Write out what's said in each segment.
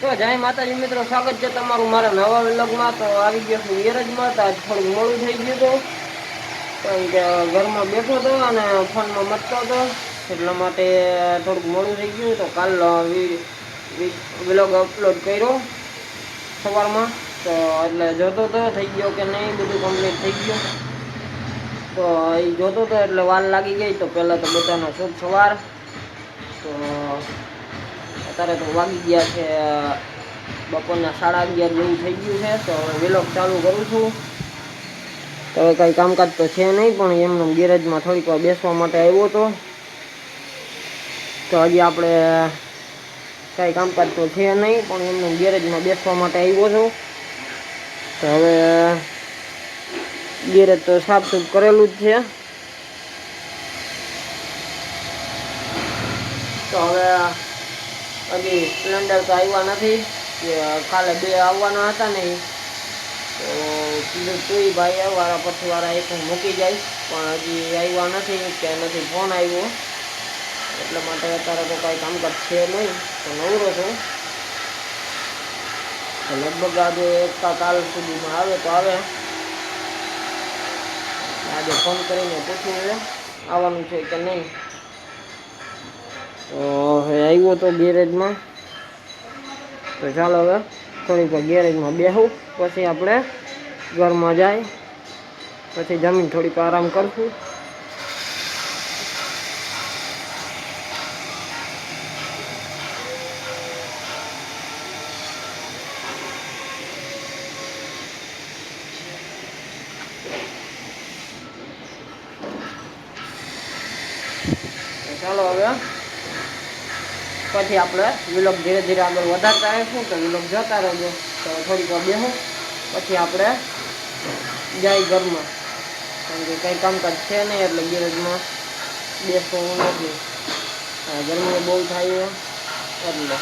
તો જય માતાજી મિત્રો, સ્વાગત છે તમારું મારા નવા વ્લોગમાં. તો આવી ગયો છું ગેરેજમાં તો આજ થોડું મોડું થઈ ગયું હતું. કે ઘરમાં બેઠો હતો અને ફોનમાં મચતો હતો. એટલા માટે થોડુંક મોડું થઈ ગયું. તો કાલ વ્લોગ અપલોડ કર્યો સવારમાં. તો એટલે જોતો હતો થઈ ગયો કે નહીં, બધું કમ્પ્લીટ થઈ ગયું. તો એ જોતો હતો એટલે વાર લાગી ગઈ. તો પહેલાં તો બધાનો શુભ સવાર. તો અત્યારે તો વાગી ગયા છે બપોરના સાડા અગિયાર જેવું થઈ ગયું છે, તો હવે વેલોગ ચાલુ કરું છું. તો હવે કંઈ કામકાજ તો છે નહીં, પણ એમને ગેરેજમાં થોડીક વાર બેસવા માટે આવ્યો હતો તો હજી આપણે કાંઈ કામકાજ તો છે નહીં, પણ એમને ગેરેજમાં બેસવા માટે આવ્યો છું. તો હવે, ગેરેજ તો સાફ સૂફ કરેલું જ છે. તો હવે હજી સ્પ્લેન્ડર તો આવ્યા નથી. કે કાલે બે આવવાના હતા ને. ઈ. તો કીધું તુંય ભાઈ વાળા પછી વાળા એક હું મૂકી જાય. પણ હજી આવ્યા નથી કે નથી ફોન આવ્યો. એટલા માટે અત્યારે તો કાંઈ કામકાજ છે નહીં. તો નવરો છું. તો લગભગ આજે એક કા કાલ સુધીમાં આવે તો આવે. આજે ફોન કરીને પૂછવું છે, આવવાનું છે કે નહીં. તો આવ્યો તો ગેરેજમાં. તો ચાલો હવે થોડીક ગેરેજમાં બેહું, પછી આપણે ઘરમાં જાય, પછી જમીન થોડીક આરામ કરશું. ચાલો હવે પછી આપણે વિલોક ધીરે ધીરે આગળ વધારતા રહીશું તો વિલોક જતા રહેજો. તો થોડીક વાર બેહું. પછી આપણે જાય ઘરમાં. કારણ કે કંઈ કામકાજ છે નહીં એટલે ગેરેજમાં બેસવું નથી. ગરમી બહુ થાય એટલે.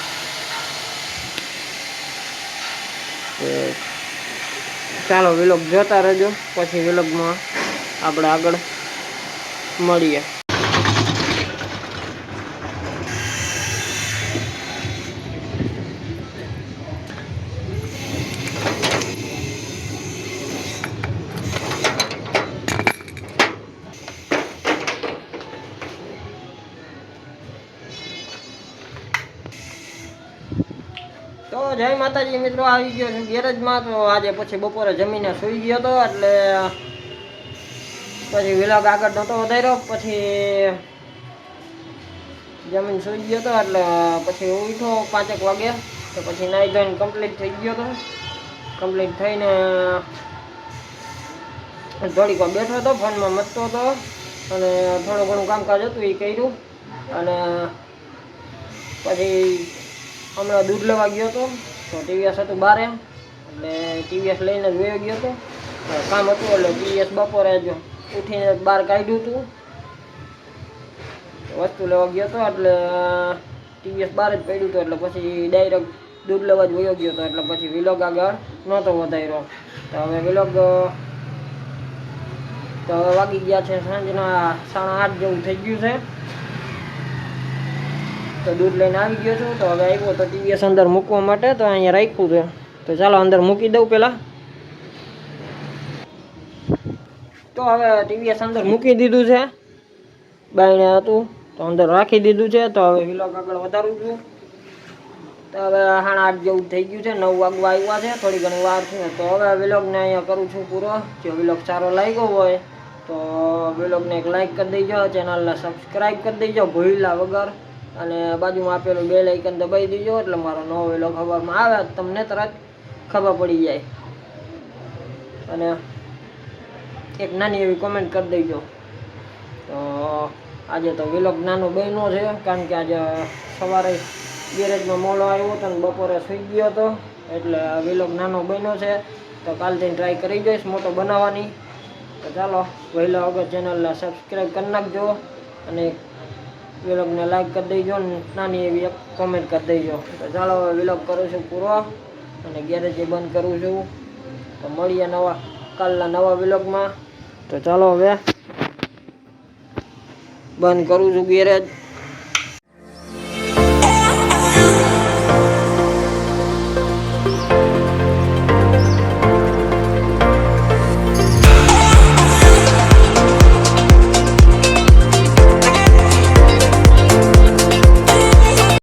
ચાલો વિલોક જોતા રહેજો. પછી વિલોગમાં આપણે આગળ મળીએ. તો જય માતાજી મિત્રો, આવી ગયો છું ગેરેજમાં. તો આજે પછી બપોરે જમીને સૂઈ ગયો હતો એટલે પછી વિલોગ આગળ નહોતો વધાર્યો. પછી જમીન સૂઈ ગયો હતો એટલે પછી ઉઠો પાંચેક વાગે. તો પછી નાઈ ધોઈને કમ્પ્લીટ થઈ ગયો હતો કમ્પ્લીટ થઈને થોડીક વાર બેઠો હતો, ફોનમાં મચતો હતો. અને થોડું ઘણું કામકાજ હતું એ કર્યું. અને પછી હમણાં દૂધ લેવા ગયો હતો. તો ટીવીએસ હતું બારે એટલે ટીવીએસ લઈને વયો ગયો હતો. કામ હતું એટલે ટીવીએસ બપોરે જ ઉઠીને બહાર કાઢ્યું હતું. વસ્તુ લેવા ગયો હતો એટલે ટીવીએસ બહાર જ પડ્યું હતું એટલે પછી ડાયરેક્ટ દૂધ લેવા જ વયો ગયો હતો. એટલે પછી વિલોગ આગળ નહોતો વધાર્યો. તો હવે વિલોગ તો વાગી ગયા છે સાંજના સાડા આઠ જેવું થઈ ગયું છે. તો દૂધ લઈને આવી ગયો છું. તો હવે આવ્યો તો ટીવીએસ અંદર મૂકવા માટે તો અહીંયા રાખ્યું છે. તો ચાલો અંદર મૂકી દઉં પહેલાં તો હવે ટીવીએસ અંદર મૂકી દીધું છે. બાયણે હતું તો અંદર રાખી દીધું છે. તો હવે વિલોગ આગળ વધારું છું. તો હવે સાડા આઠ જેવું થઈ ગયું છે. નવ વાગવા આવ્યા છે. થોડી ઘણી વાર છે. તો હવે વિલોગને અહીંયા કરું છું પૂરો. જો વિલોગ સારો લાગ્યો હોય તો વિલોગને એક લાઇક કરી દેજો. ચેનલને સબસ્ક્રાઈબ કરી દેજો. ભૂલા વગર. અને બાજુમાં આપેલું બે લાઇકન દબાઈ દેજો એટલે મારો નવો વેલો ખબરમાં આવે તમને તરત ખબર પડી જાય. અને એક નાની એવી કોમેન્ટ કરી દેજો. તો આજે તો વિલોગ નાનો બહેનો છે, કારણ કે આજે સવારે ગેરેજમાં મોડો આવ્યો હતો ને બપોરે સૂઈ ગયો હતો, એટલે વિલોગ નાનો બહેનો છે. તો કાલથી ટ્રાય કરી જોઈશ મોટો બનાવવાની. તો ચાલો, વહેલા વગર ચેનલને સબસ્ક્રાઈબ કરી નાખજો. અને વિલોગને લાઈક કરી દેજો ને નાની એવી એક કોમેન્ટ કરી દેજો. તો ચાલો હવે વિલોગ કરું છું પૂરો. અને ગેરેજ બંધ કરું છું. તો મળીએ નવા, કાલના નવા વિલોગમાં. તો ચાલો હવે બંધ કરું છું ગેરેજ.